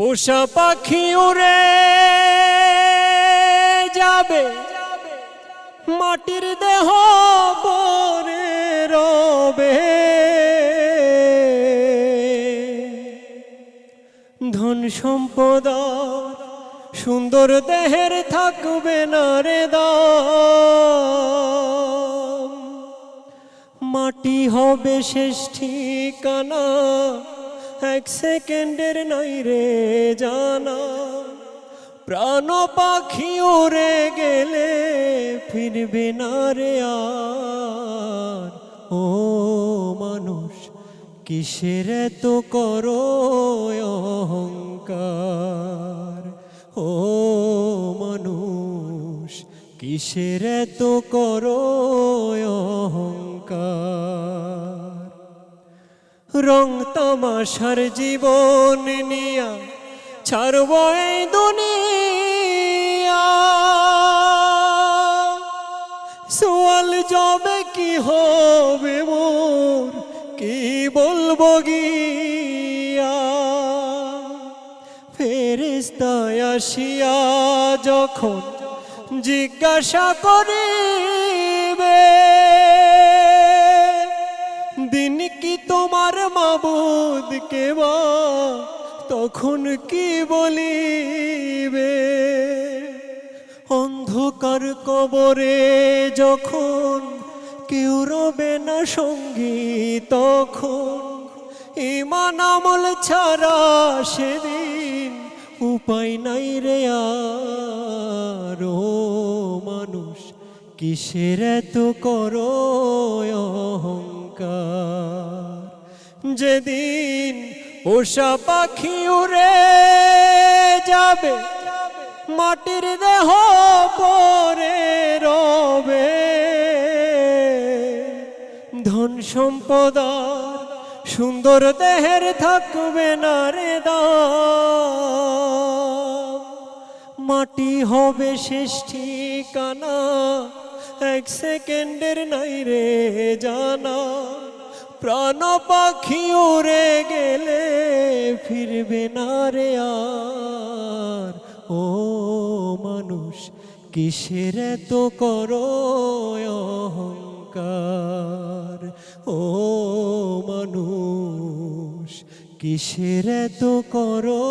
পোষা পাখি উড়ে যাবে। মাটির দেহ পরে রবে। ধন সম্পদ সুন্দর দেহের থাকবে না রে মাটি হবে শেষ ঠিকানা এক সেকেন্ডের নাই রে জানা। প্রাণ পাখি উড়ে গেলে ফিরবে না রে আর। ও মানুষ, কিসের তো করো অহংকার? ও মানুষ, কিসের তো করো অহংকার? রং তামাশার জীবন নিয়া ছাড়ব দুনিয়া। সোয়াল যাবে কি হবে মোর, কি বলব গিয়া? ফেরেস্তায় আসিয়া যখন জিজ্ঞাসা করিবে তোমার মাবুদ কেবা, তখন কি বলিবে? অন্ধকার কবরে যখন কেউ রবে না সঙ্গী, তখন ইমান আমল ছাড়া সেদিন উপায় নাই রে আর। মানুষ কিসের এত করো যেদিন পোষা পাখি উড়ে যাবে, মাটির দেহ পরে রবে। ধন সম্পদ সুন্দর দেহের থাকবে না রে মাটি হবে শেষ ঠিকানা, এক সেকেন্ডের নাই রে জানা। প্রাণ পাখি উড়ে গেলে ফিরবে না রে আর। ও মানুষ, কিসের এত করো অহংকার? ও মানুষ, কিসের এত করো